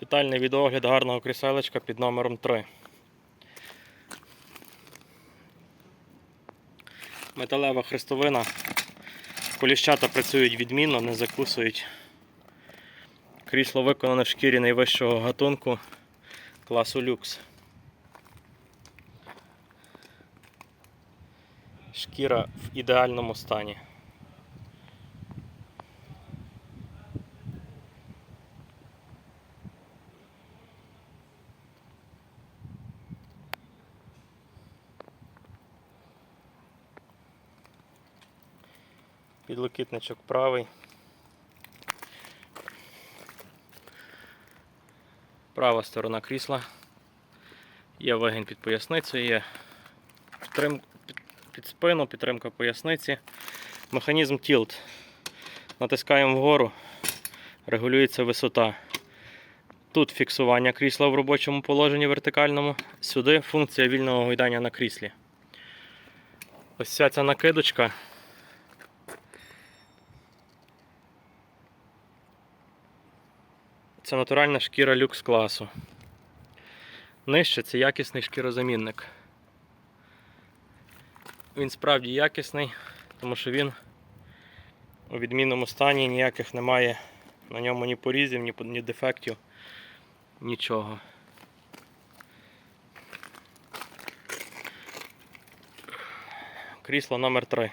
Детальний відеогляд гарного кріселечка під номером 3. Металева хрестовина. Коліщата працюють відмінно, не закусують. Крісло виконане в шкірі найвищого гатунку класу люкс. Шкіра в ідеальному стані. Підлокітничок правий. Права сторона крісла. Є вигін під поясницею, є під спину, підтримка поясниці. Механізм тілт. Натискаємо вгору, регулюється висота. Тут фіксування крісла в робочому положенні вертикальному. Сюди функція вільного гойдання на кріслі. Ось ця ця накидочка. Це натуральна шкіра люкс класу. Нижче це якісний шкірозамінник. Він справді якісний, тому що він у відмінному стані ніяких немає на ньому ні порізів, ні, ні дефектів, нічого. Крісло номер 3